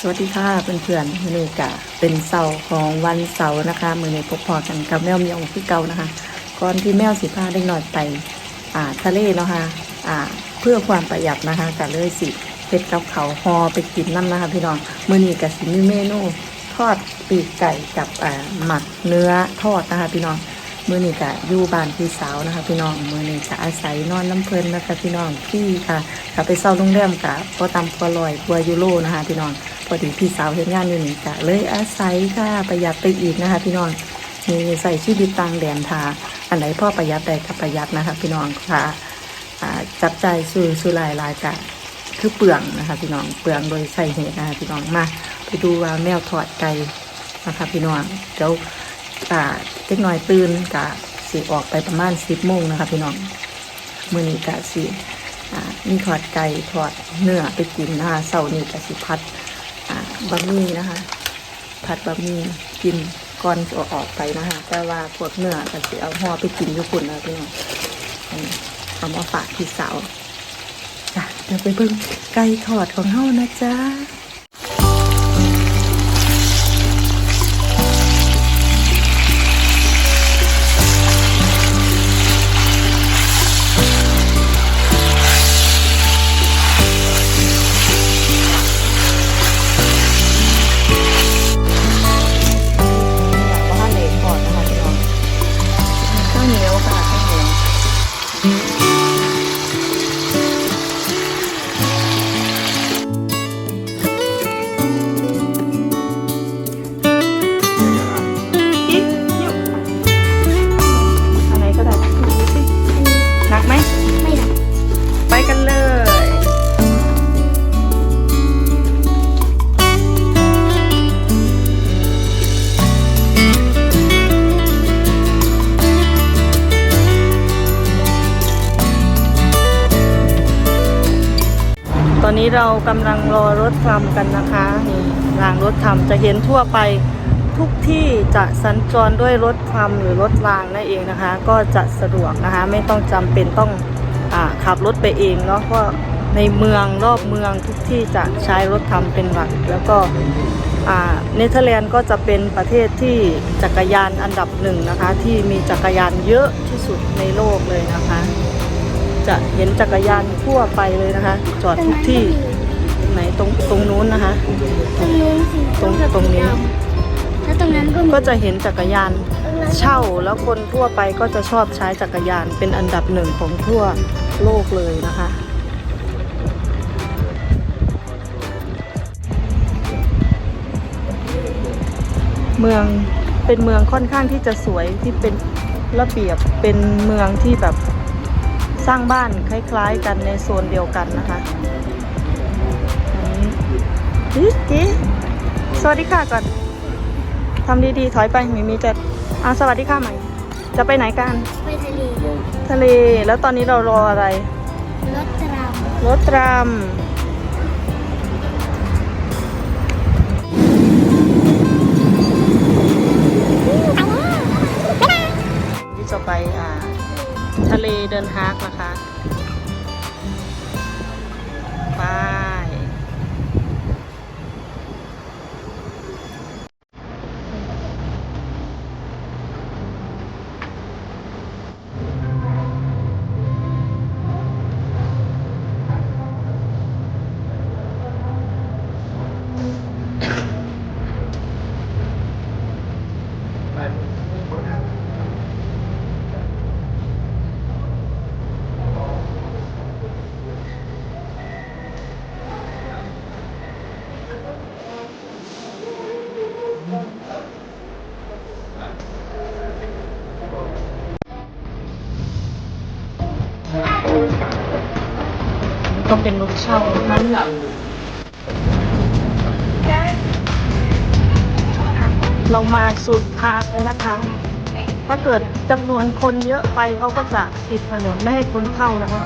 สวัสดีค่ะเพื่อนๆมือนี้กะเป็นเสาร์ของวันเสาร์นะคะมือนี้พบพอกันกับแมวมียวคือเก่านะคะ ก่อนที่แมวสิพาได้หน่อยไปอ่าทะเลเนาะค่ะอ่าเพื่อความประหยัดนะคะก็เลยสิเฮ็ดกับเขาวฮอไปกินน้ำนะคะพี่น้องมือนี้ก็สิมีเมนูทอดปีกไก่กับอ่าหมักเนื้อทอดนะคะพี่น้องมือนี้ก็อยู่บ้านพี่สาวนะคะ พี่น้องมือนี้ก็อาศัยนอนน้ำเพลินนะคะพี่น้องพี่ค่ะก็ไปเช่าโรงแรมกับพอตำพอลอยกัวยูโรนะคะพี่น้อง พอดีพี่สาวเห็นงานอยู่นี่กะเลยอาศัยค่ะประหยัดไปอีกนะคะ พี่น้องมีใส่ชีวิตต่างแดนทาอันไหนพ่อประหยัดได้ก็ประหยัดนะคะ พี่น้องค่ะอ่าจับใจายซื้อซื้อลายลายกะคือเปลืองนะคะ พี่น้องเปลืองโดยใส่เหตุนะคะพี่น้องมาไปดูว่าแมวถอดไก่นะคะ พี่น้องเดี๋ยวอ่าเล็กน้อยตื่นกะสิออกไปประมาณสิบโมงนะคะ พี่น้องมือนี้กะสิอ่ามีถอดไก่ถอดเนื้อไปกินนะคะเสาร์นี้กะสิพัด บะหมี่นะคะ ผัดบะหมี่กินก่อนจะออกไปนะคะ แต่ว่าพวกเนื้อก็จะเอาห่อไปกินญี่ปุ่นนะพี่น้องอันนี้เอามาฝากพี่สาวจ้ะเดี๋ยวไปเบิ่งไก่ทอดของเฮานะจ๊ะ นี้เรากำลังรอรถทำกันนะคะนี่รางรถทำจะเห็นทั่วไปทุกที่จะสัญจรด้วยรถทำหรือรถรางนั่นเองนะคะ ก็จะสะดวกนะคะ ไม่ต้องจำเป็นต้องอขับรถไปเองเนาะเพราะในเมืองรอบเมืองทุกที่จะใช้รถทำเป็นหลัก แล้วก็เนเธอร์แลนด์ก็จะเป็นประเทศที่จักรยานอันดับหนึ่งนะคะ ที่มีจักรยานเยอะที่สุดในโลกเลยนะคะ จะเห็นจักรยานทั่วไปเลยนะคะ จอดทุกที่ไหนตรงตรงนู้นนะคะ ตรงนู้นสิตรงตรงนี้ แล้วตรงนั้นก็มีก็จะเห็นจักรยานเช่าแล้วคนทั่วไปก็จะชอบใช้จักรยานเป็นอันดับหนึ่งของทั่วโลกเลยนะคะเมืองเป็นเมืองค่อนข้างที่จะสวยที่เป็นระเบียบเป็นเมืองที่แบบ สร้างบ้านคล้ายๆกันในโซนเดียวกันนะคะอันนี้จีจีสวัสดีค่ะก่อนทำดีๆถอยไปมีมีจะอ่าสวัสดีค่ะใหม่ จะไปไหนกัน ไปทะเล ทะเล แล้วตอนนี้เรารออะไร รถตรามรถตรามที่จะไปอ่า ทะเลเดินฮากนะคะ ก็เป็นรถเช่านั้นเรามาสุดทางแล้วนะคะ ถ้าเกิดจำนวนคนเยอะไปเขาก็จะปิดถนนไม่ให้คนเข้านะคะ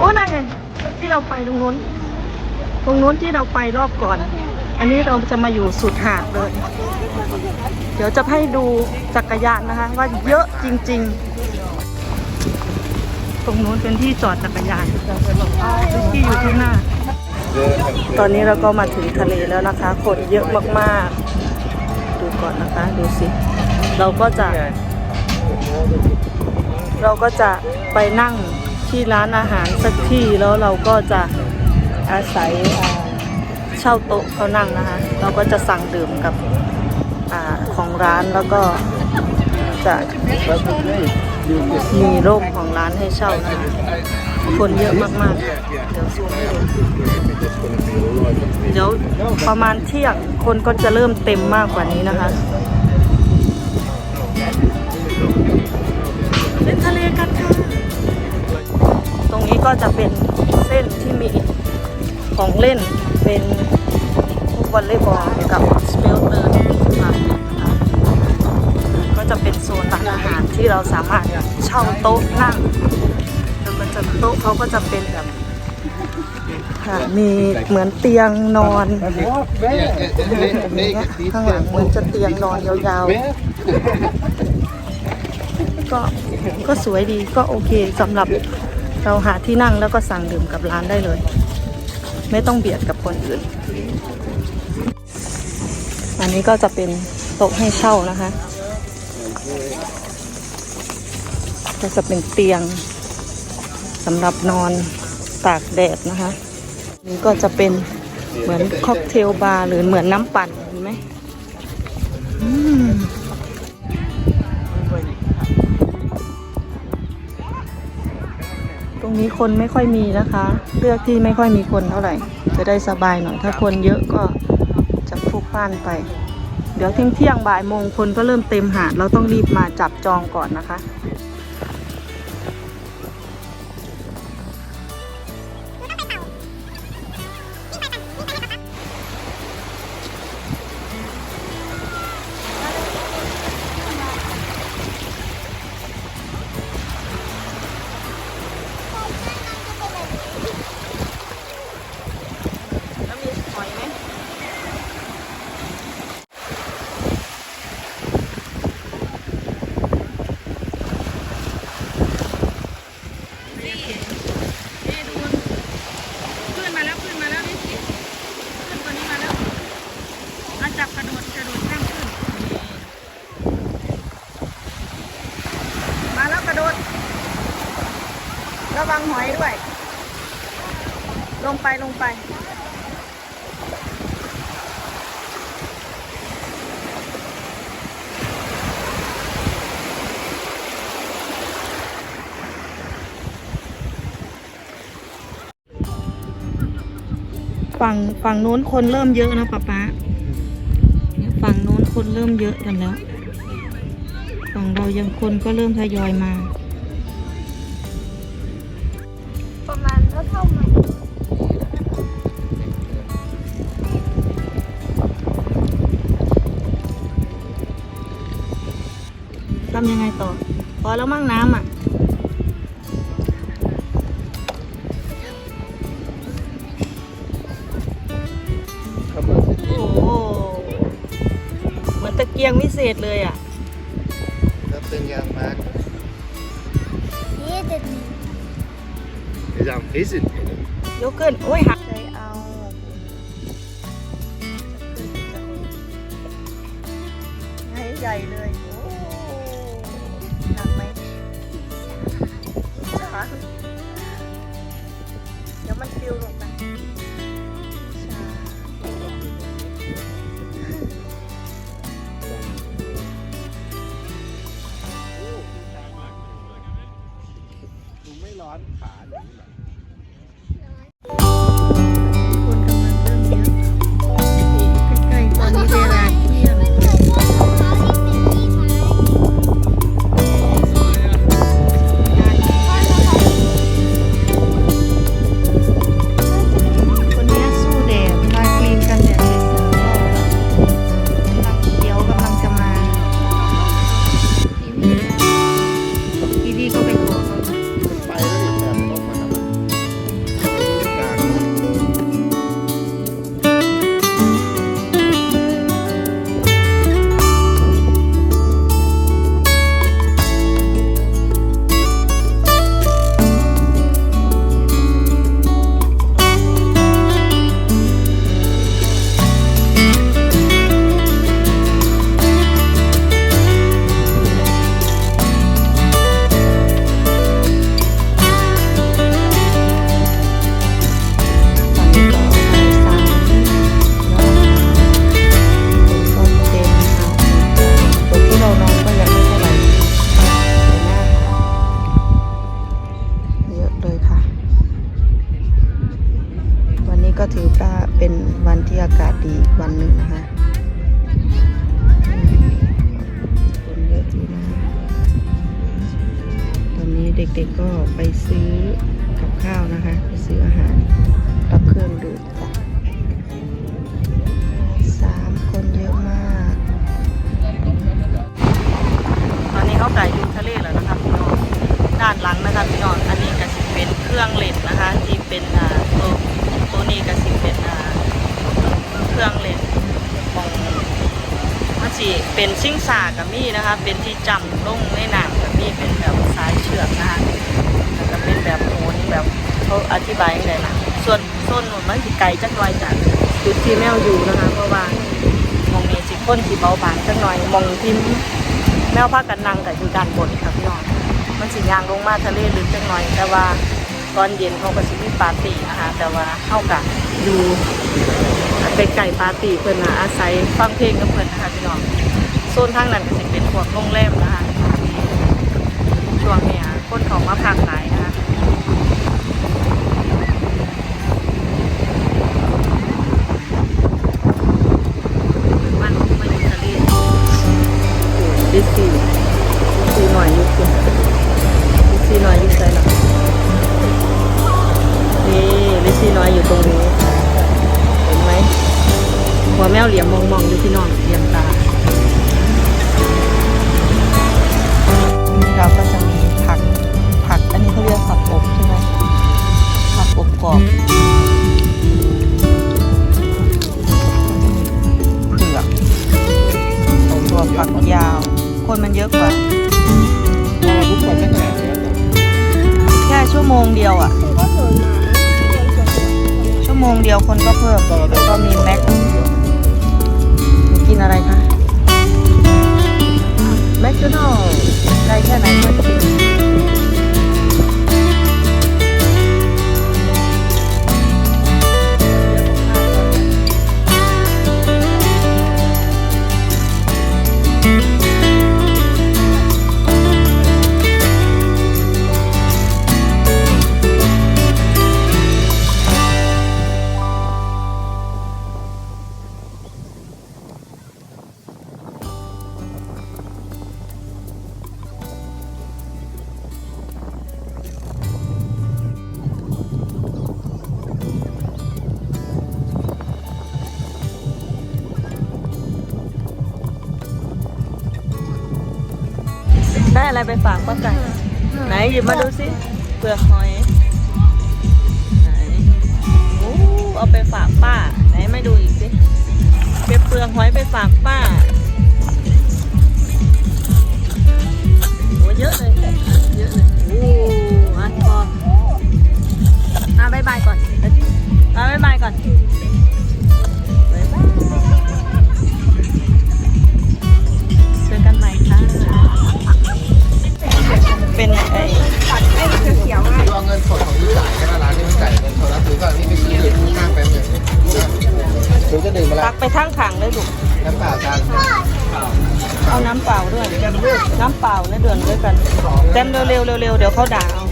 โอ้นั่นไงที่เราไปตรงนู้น ตรงนู้นที่เราไปรอบก่อน อันนี้เราจะมาอยู่สุดหาดเลย เดี๋ยวจะให้ดูจักรยานนะคะ ว่าเยอะจริง ๆ ตรงนู้นเป็นที่จอดจักรยานที่อยู่ข้างหน้า ตอนนี้เราก็มาถึงทะเลแล้วนะคะ คนเยอะมากๆ ดูก่อนนะคะ ดูสิ เราก็จะ เราก็จะไปนั่งที่ร้านอาหารสักที่แล้วเราก็จะอาศัยเช่าโต๊ะเขานั่งนะคะ เราก็จะสั่งดื่มกับอของร้านแล้วก็ จะมีร่มของร้านให้เช่านะคะคนเยอะมากๆ เดี๋ยวซูมให้ดูเดี๋ยวประมาณเที่ยงคนก็จะเริ่มเต็มมากกว่านี้นะคะเป็นทะเลกันค่ะ ตรงนี้ก็จะเป็นเส้นที่มีของเล่นเป็นวอลเลย์บอลกับสเปลเตอร์ จะเป็นโซนร้านอาหารที่เราสามารถเช่าโต๊ะนั่งแล้วก็จะโต๊ะเขาก็จะเป็นแบบค่ะมีเหมือนเตียงนอนอย่างเงี้ข้างหลังเหมือนจะเตียงนอนยาวๆ ก็ก็สวยดีก็โอเคสำหรับเราหาที่นั่งแล้วก็สั่งดื่มกับร้านได้เลย ไม่ต้องเบียดกับคนอื่น อันนี้ก็จะเป็นโต๊ะให้เช่านะคะ ก็จะเป็นเตียงสำหรับนอนตากแดดนะคะ นี่ก็จะเป็นเหมือนค็อกเทลบาร์หรือเหมือนน้ำปั่นเห็นไหมตรงนี้คนไม่ค่อยมีนะคะ เลือกที่ไม่ค่อยมีคนเท่าไหร่ จะได้สบายหน่อย ถ้าคนเยอะก็จะพลุกพ่านไป เดี๋ยวเที่ยงเที่ยงบ่ายโมงคนก็เริ่มเต็มหาด เราต้องรีบมาจับจองก่อนนะคะ ระวังหอยด้วย ลงไปลงไป ฝั่งฝั่งนู้นคนเริ่มเยอะนะป๊าป๊าเนี่ยฝั่งนู้นคนเริ่มเยอะกันแล้ว ฝั่งเรายังคนก็เริ่มทยอยมา ต่อ พอแล้วมั่งน้ำอะ โอ้โหเหมือนตะเกียงวิเศษเลยอะ Dat ben je aan het maken. นี่เด็ดนี่ Is aan vis in. ยกขึ้นโอ้ยหัก ไม่ร้อ ด็กๆก็ไปซื้อกับข้าวนะคะ ไปซื้ออาหารรับเครื่องดื่มจ้ะสามคนเยอะมาก ตอนนี้เขาไก่ยู่ทะเลแล้วนะคะพี่น้องด้านหลังนะคะพี่น้องอันนี้ก็สิเป็นเครื่องเล่นนะคะ ที่เป็นอ่าตัวตัวนี้ก็สิเป็นอ่าเครื่องเล่นของมันสิเป็นชิงสากับมี่นะคะ เป็นที่จำลงในหนัง กับมี่เป็นแบบสายเชือกนะคะแล้วก็เป็นแบบโหนแบบเขาอธิบายยังไงนะส่วนส้นมันสิไกลจักหน่อยจากจุดที่แมวอยู่นะคะ เพราะว่ามองนี้สิค้นสิเบาบางจักหน่อยมองที่แมวพากันนั่งกับอยู่ด้านบนครับพี่น้องมันสิยางลงมาทะเลลึกจังหน่อย แต่ว่าตอนเย็นเขาก็สิมีปาร์ตี้นะคะแต่ว่าเข้ากับอยู่ไกลๆปาร์ตี้เพิ่นนะอาศัยฟังเพลงกับเพิ่นนะคะพี่น้องโซนทางนั้นก็สิเป็นพวกโรงแรมนะคะ ช่วงเนี้ยคนเขามาพักหลายนะคะมันมาอยู่ทะเลดิสซี่ดิสซี่หน่อยยู่คุณดิสซี่หน่อยยู่ใส่หรอนี่ดิสซี่น้อยอยู่ตรงนี้เห็นไหมหัวแมวเหลี่ยมมองมองๆอยู่ที่นอนเหลี่ยมตานี่ เขาเรียกผักอบใช่ไหมผักอบกรอบเผือกตัวผักยาว คนมันเยอะกว่าพอทุกคนไม่ขนาดนี้แล้วแค่ชั่วโมงเดียวอะคือก็สวยนะชั่วโมงเดียวคนก็เพิ่มแล้วก็มีแม็กกินอะไรคะแมคโดนัลด์ได้แค่ไหนก็กิน อะไรไปฝากป้าไก่ไหนหยิบมาดูสิเปลือกหอยไหนโอ้เอาไปฝากป้า ไหนไม่ดูอีกสิเก็บเปลือกหอยไปฝากป้าโอ้เยอะเลยเยอะเลยโอ้อันพออะบายบายก่อนอะบายบายก่อน เป็นไอ้ดูเอาเงินสดของพี่จ่ายแค่ร้านนี้มันจ่ายเงินโทรศัพท์ซื้อก่อนนี่ไปซื้อดื่มข้างๆไปเลยหรือจะดื่มอะไรตักไปทั้งขังเลยลูกน้ำเปล่าจานเอาน้ำเปล่าด้วย น้ำเปล่าเนี่ยเดือนด้วยกันเต็มเร็วๆเร็วๆเดี๋ยวเขาด่าเอา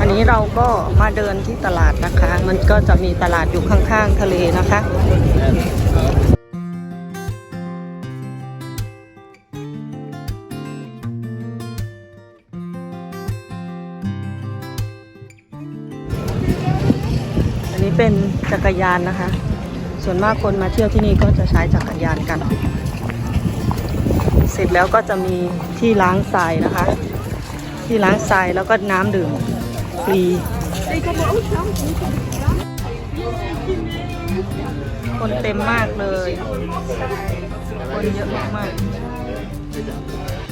อันนี้เราก็มาเดินที่ตลาดนะคะ มันก็จะมีตลาดอยู่ข้างๆทะเลนะคะ นี้เป็นจักรยานนะคะ ส่วนมากคนมาเที่ยวที่นี่ก็จะใช้จักรยานกัน เสร็จแล้วก็จะมีที่ล้างทรายนะคะ ที่ล้างทรายแล้วก็น้ำดื่มฟรีคนเต็มมากเลย คนเยอะมากๆ